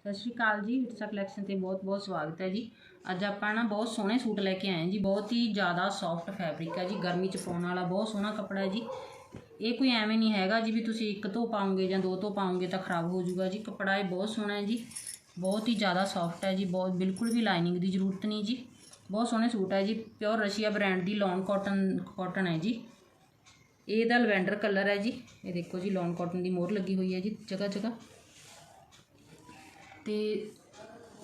ਸਤਿ ਸ਼੍ਰੀ ਅਕਾਲ ਜੀ ਵਿਰਸਾ ਕਲੈਕਸ਼ਨ ਤੇ ਬਹੁਤ ਬਹੁਤ ਸਵਾਗਤ ਹੈ ਜੀ। ਅੱਜ ਆਪਾਂ ਨਾ ਬਹੁਤ ਸੋਹਣੇ ਸੂਟ ਲੈ ਕੇ ਆਏ ਜੀ, ਬਹੁਤ ਹੀ ਜ਼ਿਆਦਾ ਸੌਫਟ ਫੈਬਰਿਕ ਹੈ ਜੀ, ਗਰਮੀ ਚ ਪਾਉਣ ਵਾਲਾ ਬਹੁਤ ਸੋਹਣਾ ਕੱਪੜਾ ਹੈ ਜੀ। ਇਹ ਕੋਈ ਐਵੇਂ ਨਹੀਂ ਹੈਗਾ ਜੀ ਵੀ ਤੁਸੀਂ ਇੱਕ ਤੋਂ ਪਾਉਂਗੇ ਜਾਂ ਦੋ ਤੋਂ ਪਾਉਂਗੇ ਤਾਂ ਖਰਾਬ ਹੋ ਜਾਊਗਾ ਜੀ, ਕੱਪੜਾ ਇਹ ਬਹੁਤ ਸੋਹਣਾ ਹੈ ਜੀ। ਬਹੁਤ ਹੀ ਜ਼ਿਆਦਾ ਸੌਫਟ ਹੈ ਜੀ, ਬਹੁਤ ਬਿਲਕੁਲ ਵੀ ਲਾਈਨਿੰਗ ਦੀ ਜ਼ਰੂਰਤ ਨਹੀਂ ਜੀ। ਬਹੁਤ ਸੋਹਣੇ ਸੂਟ ਹੈ ਜੀ ਪਿਓਰ ਰਸ਼ੀਆ ਬ੍ਰਾਂਡ ਦੀ ਲੌਨ ਕਾਟਨ ਕਾਟਨ ਹੈ ਜੀ। ਇਹਦਾ ਲਵੈਂਡਰ ਕਲਰ ਹੈ ਜੀ। ਇਹ ਦੇਖੋ ਜੀ ਲੌਨ ਕਾਟਨ ਦੀ ਮੋਹਰ ਲੱਗੀ ਹੋਈ ਹੈ ਜੀ ਜਗ੍ਹਾ ਜਗ੍ਹਾ ਤੇ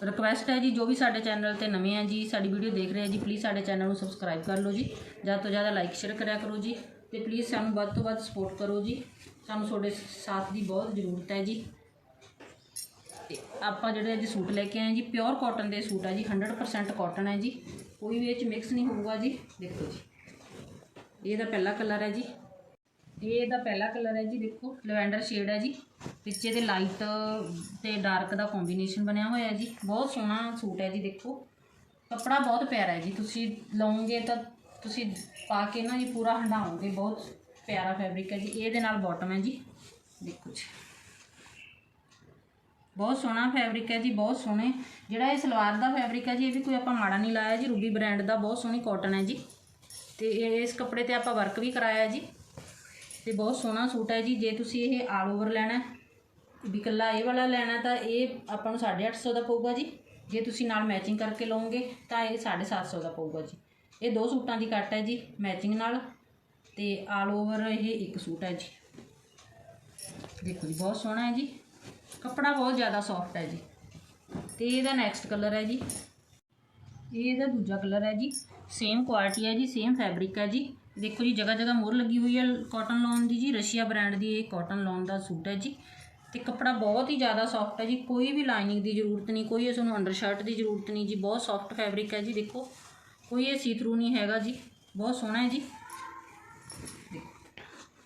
ਰਿਕਵੈਸਟ ਹੈ ਜੀ, ਜੋ ਵੀ ਸਾਡੇ ਚੈਨਲ ਤੇ ਨਵੇਂ ਆ ਜੀ, ਸਾਡੀ ਵੀਡੀਓ ਦੇਖ ਰਹੇ ਆ ਜੀ ਪਲੀਜ਼ ਸਾਡੇ ਚੈਨਲ ਨੂੰ ਸਬਸਕ੍ਰਾਈਬ ਕਰ ਲਓ ਜੀ। ਜ਼ਿਆਦਾ ਤੋਂ ਜ਼ਿਆਦਾ ਲਾਈਕ ਸ਼ੇਅਰ ਕਰਿਆ ਕਰੋ ਜੀ ਤੇ ਪਲੀਜ਼ ਸਾਨੂੰ ਵੱਧ ਤੋਂ ਵੱਧ ਸਪੋਰਟ ਕਰੋ ਜੀ। ਸਾਨੂੰ ਤੁਹਾਡੇ ਸਾਥ ਦੀ ਬਹੁਤ ਜ਼ਰੂਰਤ ਹੈ ਜੀ। ਤੇ ਆਪਾਂ ਜਿਹੜੇ ਅੱਜ ਸੂਟ ਲੈ ਕੇ ਆਏ ਜੀ ਪਿਓਰ ਕਾਟਨ ਦੇ ਸੂਟ ਆ ਜੀ 100% ਕਾਟਨ ਹੈ ਜੀ। ਕੋਈ ਵੀ ਇਹ ਚ ਮਿਕਸ ਨਹੀਂ ਹੋਊਗਾ ਜੀ। ਦੇਖੋ ਜੀ ਇਹਦਾ ਪਹਿਲਾ ਕਲਰ ਹੈ ਜੀ। ਇਹ ਇਹਦਾ ਪਹਿਲਾ ਕਲਰ ਹੈ ਜੀ, ਦੇਖੋ, ਲਵੈਂਡਰ ਸ਼ੇਡ ਹੈ ਜੀ। ਵਿੱਚ ਇਹਦੇ ਲਾਈਟ ਤੇ ਡਾਰਕ ਦਾ ਕੰਬੀਨੇਸ਼ਨ ਬਣਿਆ ਹੋਇਆ ਹੈ ਜੀ। ਬਹੁਤ ਸੋਹਣਾ ਸੂਟ ਹੈ ਜੀ, ਦੇਖੋ। ਕੱਪੜਾ ਬਹੁਤ ਪਿਆਰਾ ਹੈ ਜੀ। ਤੁਸੀਂ ਲਓਗੇ ਤਾਂ ਤੁਸੀਂ ਪਾ ਕੇ ਨਾ ਜੀ ਪੂਰਾ ਹੰਡਾਓਗੇ। ਬਹੁਤ ਪਿਆਰਾ ਫੈਬਰਿਕ ਹੈ ਜੀ। ਇਹਦੇ ਨਾਲ ਬਾਟਮ ਹੈ ਜੀ। ਦੇਖੋ ਜੀ। ਬਹੁਤ ਸੋਹਣਾ ਫੈਬਰਿਕ ਹੈ ਜੀ, ਬਹੁਤ ਸੋਹਣੇ। ਜਿਹੜਾ ਇਹ ਸਲਵਾਰ ਦਾ ਫੈਬਰਿਕ ਹੈ ਜੀ, ਇਹ ਵੀ ਕੋਈ ਆਪਾਂ ਮਾੜਾ ਨਹੀਂ ਲਾਇਆ ਜੀ। ਰੂਬੀ ਬ੍ਰਾਂਡ ਦਾ ਬਹੁਤ ਸੋਹਣੀ ਕਾਟਨ ਹੈ ਜੀ। ਤੇ ਇਹ- ਇਸ ਕੱਪੜੇ ਤੇ ਆਪਾਂ ਵਰਕ ਵੀ ਕਰਾਇਆ ਜੀ। ਤੇ ਬਹੁਤ ਸੋਹਣਾ ਸੂਟ ਹੈ ਜੀ। ਜੇ ਤੁਸੀਂ ਇਹ ਆਲ ਓਵਰ ਲੈਣਾ ਵੀ ਇਕੱਲਾ ਇਹ ਵਾਲਾ ਲੈਣਾ ਤਾਂ ਇਹ ਆਪਾਂ ਨੂੰ 850 ਦਾ ਪਊਗਾ ਜੀ। ਜੇ ਤੁਸੀਂ ਨਾਲ ਮੈਚਿੰਗ ਕਰਕੇ ਲਓਗੇ ਤਾਂ ਇਹ 750 ਦਾ ਪਊਗਾ ਜੀ। ਇਹ ਦੋ ਸੂਟਾਂ ਦੀ ਕੱਟ ਹੈ ਜੀ ਮੈਚਿੰਗ ਨਾਲ ਤੇ ਆਲ ਓਵਰ ਇਹ ਇੱਕ ਸੂਟ ਹੈ ਜੀ। ਦੇਖੋ ਜੀ, ਬਹੁਤ ਸੋਹਣਾ ਹੈ ਜੀ। ਕੱਪੜਾ ਬਹੁਤ ਜ਼ਿਆਦਾ ਸੌਫਟ ਹੈ ਜੀ। ਤੇ ਇਹਦਾ ਨੈਕਸਟ ਕਲਰ ਹੈ ਜੀ। ਇਹ ਇਹਦਾ ਦੂਜਾ ਕਲਰ ਹੈ ਜੀ। ਸੇਮ ਕੁਆਲਿਟੀ ਹੈ ਜੀ ਸੇਮ ਫੈਬਰਿਕ ਹੈ ਜੀ। ਦੇਖੋ ਜੀ ਜਗ੍ਹਾ ਜਗ੍ਹਾ ਮੋਹਰ ਲੱਗੀ ਹੋਈ ਹੈ ਕਾਟਨ ਲੋਨ ਦੀ ਜੀ। ਰਸ਼ੀਆ ਬ੍ਰਾਂਡ ਦੀ ਇਹ ਕਾਟਨ ਲੋਨ ਦਾ ਸੂਟ ਹੈ ਜੀ। ਤੇ ਕੱਪੜਾ ਬਹੁਤ ਹੀ ਜ਼ਿਆਦਾ ਸੌਫਟ ਹੈ ਜੀ, ਕੋਈ ਵੀ ਲਾਈਨਿੰਗ ਦੀ ਜ਼ਰੂਰਤ ਨਹੀਂ, ਕੋਈ ਇਸ ਨੂੰ ਅੰਡਰ ਸ਼ਰਟ ਦੀ ਜ਼ਰੂਰਤ ਨਹੀਂ ਜੀ, ਬਹੁਤ ਸੌਫਟ ਫੈਬਰਿਕ ਹੈ ਜੀ, ਦੇਖੋ, ਕੋਈ ਇਹ ਸੀ ਥਰੂ ਨਹੀਂ ਹੈਗਾ ਜੀ, ਬਹੁਤ ਸੋਹਣਾ ਹੈ ਜੀ।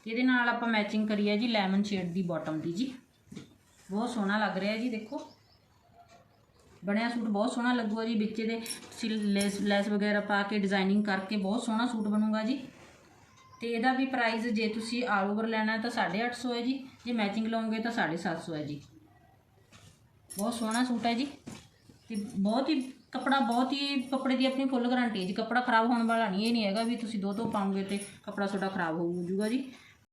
ਇਹਦੇ ਨਾਲ ਆਪਾਂ ਮੈਚਿੰਗ ਕਰੀ ਹੈ ਜੀ ਲੈਮਨ ਸ਼ੇਡ ਦੀ ਬਾਟਮ ਦੀ ਜੀ। ਬਹੁਤ ਸੋਹਣਾ ਲੱਗ ਰਿਹਾ ਜੀ, ਦੇਖੋ। ਬਣਿਆ ਸੂਟ ਬਹੁਤ ਸੋਹਣਾ ਲੱਗੂਗਾ ਜੀ, ਵਿੱਚ ਦੇ ਲੈਸ ਲੈਸ ਵਗੈਰਾ ਪਾ ਕੇ ਡਿਜ਼ਾਈਨਿੰਗ ਕਰਕੇ ਬਹੁਤ ਸੋਹਣਾ ਸੂਟ ਬਣੂਗਾ ਜੀ। ਤੇ ਇਹਦਾ ਵੀ ਪ੍ਰਾਈਸ ਜੇ ਤੁਸੀਂ ਆਲ ਓਵਰ ਲੈਣਾ ਹੈ ਤਾਂ 850 ਹੈ ਜੀ। ਜੇ ਮੈਚਿੰਗ ਲਓਗੇ ਤਾਂ 750 ਹੈ ਜੀ। ਬਹੁਤ ਸੋਹਣਾ ਸੂਟ ਹੈ ਜੀ। ਤੇ ਬਹੁਤ ਹੀ ਕੱਪੜਾ, ਬਹੁਤ ਹੀ ਕੱਪੜੇ ਦੀ ਆਪਣੀ ਫੁੱਲ ਗਾਰੰਟੀ ਹੈ ਜੀ। ਕੱਪੜਾ ਖਰਾਬ ਹੋਣ ਵਾਲਾ ਨਹੀਂ, ਇਹ ਨਹੀਂ ਹੈਗਾ ਵੀ ਤੁਸੀਂ ਦੋ ਤੋਂ ਪਾਉਂਗੇ ਤੇ ਕੱਪੜਾ ਤੁਹਾਡਾ ਖਰਾਬ ਹੋ ਜਾਊਗਾ ਜੀ।